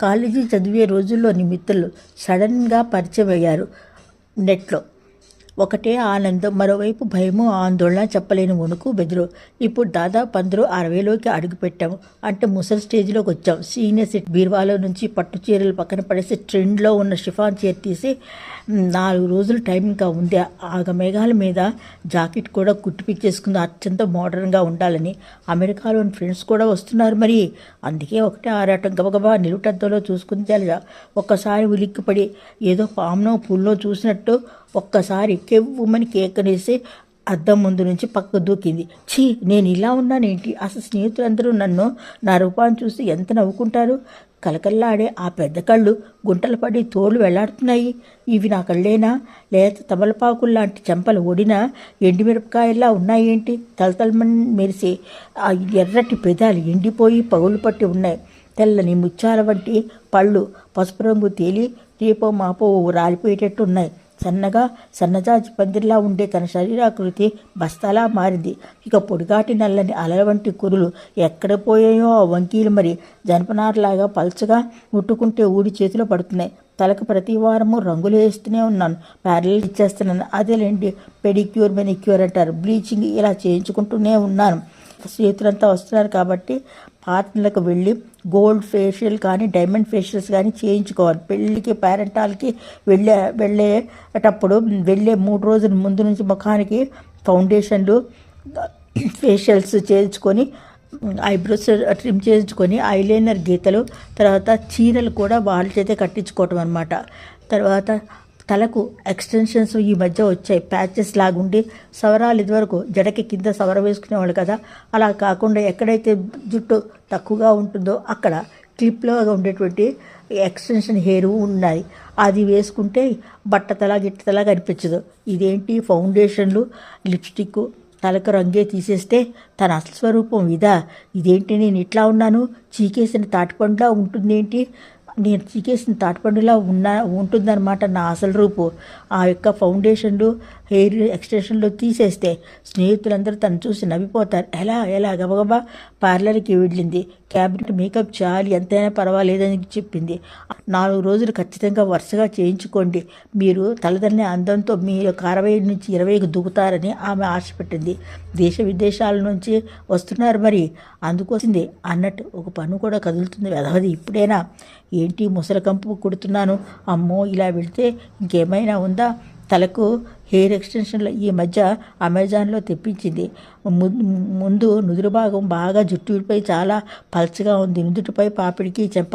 College చదివే రోజుల్లోని మిత్రులు సడన్గా పరిచయం అయ్యారు నెట్లో. ఒకటే ఆనందం మరోవైపు భయము ఆందోళన చెప్పలేని వణుకు బెదురు. ఇప్పుడు దాదాపు అందరూ అరవైలోకి అడుగుపెట్టాము అంటే ముసలి స్టేజ్లోకి వచ్చాం. సీనియర్ సిట్ బీర్వాలో నుంచి పట్టు చీరలు పక్కన పడేసి ట్రెండ్లో ఉన్న షిఫాన్ చీర తీసి నాలుగు రోజులు టైం ఇంకా ఉంది. ఆగ మేఘాల మీద జాకెట్ కూడా కుట్టిపిచ్చేసుకుంది అత్యంత మోడర్న్గా ఉండాలని అమెరికాలోని ఫ్రెండ్స్ కూడా వస్తున్నారు మరి. అందుకే ఒకటే ఆరాటం. గబగబా నిలుటద్దంలో చూసుకుంది ఒక్కసారి ఉలిక్కిపడి ఏదో పామునో పుల్లో చూసినట్టు ఒక్కసారి కెవ్వుమని కేకనేసి అద్దం ముందు నుంచి పక్క దూకింది. ఛీ నేను ఇలా ఉన్నానేంటి? అసలు స్నేహితులందరూ నన్ను నా రూపాన్ని చూసి ఎంత నవ్వుకుంటారు? కలకల్లాడే ఆ పెద్ద కళ్ళు గుంటలు పడి తోలు వెళ్ళాడుతున్నాయి. ఇవి నా కళ్ళేనా? లేత తమలపాకుల్లాంటి చెంపలు ఒడిన ఎండిమిరపకాయల్లా ఉన్నాయేంటి? తలతలమని మెరిసి ఆ ఎర్రటి పెదాలు ఎండిపోయి పగులు పట్టి ఉన్నాయి. తెల్లని ముచ్చాల వంటి పళ్ళు పసుపు రంగు తేలి రేపో మాపో రాలిపోయేటట్టు ఉన్నాయి. సన్నగా సన్నజాజి పందిరిలా ఉండే తన శరీరాకృతి బస్తాలా మారింది. ఇక పొడిగాటి నల్లని అలల వంటి కురులు ఎక్కడ పోయాయో ఆ వంకీలు మరి జనపనారలాగా పల్చగా ముట్టుకుంటే ఊడి చేతిలో పడుతున్నాయి. తలకు ప్రతి వారము రంగులు వేస్తూనే ఉన్నాను. ప్యారల్ ఇచ్చేస్తున్నాను. అదేలేండి పెడిక్యూర్ మెనిక్యూర్ అంటారు. బ్లీచింగ్ ఇలా చేయించుకుంటూనే ఉన్నాను. స్నేహితులంతా వస్తున్నారు కాబట్టి పార్లర్లకు వెళ్ళి గోల్డ్ ఫేషియల్ కానీ డైమండ్ ఫేషియల్స్ కానీ చేయించుకోవాలి. పెళ్ళికి పేరెంటాలకి వెళ్ళే వెళ్ళేటప్పుడు వెళ్ళే మూడు రోజుల ముందు నుంచి ముఖానికి ఫౌండేషన్లు ఫేషియల్స్ చేయించుకొని ఐబ్రోస్ ట్రిమ్ చేయించుకొని ఐలైనర్ గీతలు తర్వాత చీరలు కూడా వాళ్ళ చేతే కట్టించుకోవటం అనమాట తర్వాత తలకు ఎక్స్టెన్షన్స్ ఈ మధ్య వచ్చాయి. ప్యాచెస్ లాగుండి సవరాలు ఇదివరకు జడకి కింద సవర వేసుకునేవాళ్ళు కదా. అలా కాకుండా ఎక్కడైతే జుట్టు తక్కువగా ఉంటుందో అక్కడ క్లిప్లో ఉండేటువంటి ఎక్స్టెన్షన్ హెయిర్ ఉన్నాయి. అది వేసుకుంటే బట్టతలా గిట్టతలా కనిపించదు. ఇదేంటి? ఫౌండేషన్లు లిప్స్టిక్ తలకు రంగే తీసేస్తే తన అసలు స్వరూపం ఇదా? ఇదేంటి నేను ఇట్లా ఉన్నాను? చీకేసిన తాటిపండులా ఉంటుందేంటి? నేను చికేసిన తాటిపండులా ఉన్నా ఉంటుందన్నమాట నా అసలు రూపు. ఆ యొక్క ఫౌండేషన్లు హెయిర్ ఎక్స్టెన్షన్లో తీసేస్తే స్నేహితులందరూ తను చూసి నవ్విపోతారు. ఎలా? ఎలా? గబగబా పార్లర్కి వెళ్ళింది. క్యాబినెట్ మేకప్ చేయాలి ఎంతైనా పర్వాలేదని చెప్పింది. నాలుగు రోజులు ఖచ్చితంగా వరుసగా చేయించుకోండి. మీరు తలదన్నే అందంతో మీరు ఒక అరవై నుంచి ఇరవైకి దూకుతారని ఆమె ఆశ పెట్టింది దేశ విదేశాల నుంచి వస్తున్నారు మరి. అందుకోసింది. అన్నట్టు ఒక పన్ను కూడా కదులుతుంది. వెధవది ఇప్పుడేనా? ఏంటి ముసలకంపు కుడుతున్నాను? అమ్మో ఇలా వెళితే ఇంకేమైనా ఉందా? తలకు హెయిర్ ఎక్స్టెన్షన్లు ఈ మధ్య అమెజాన్లో తెప్పించింది. ము- ముందు నుదురు భాగం బాగా జుట్టుపై చాలా పల్చగా ఉంది. నుదుటిపై పాపిడికి చెంప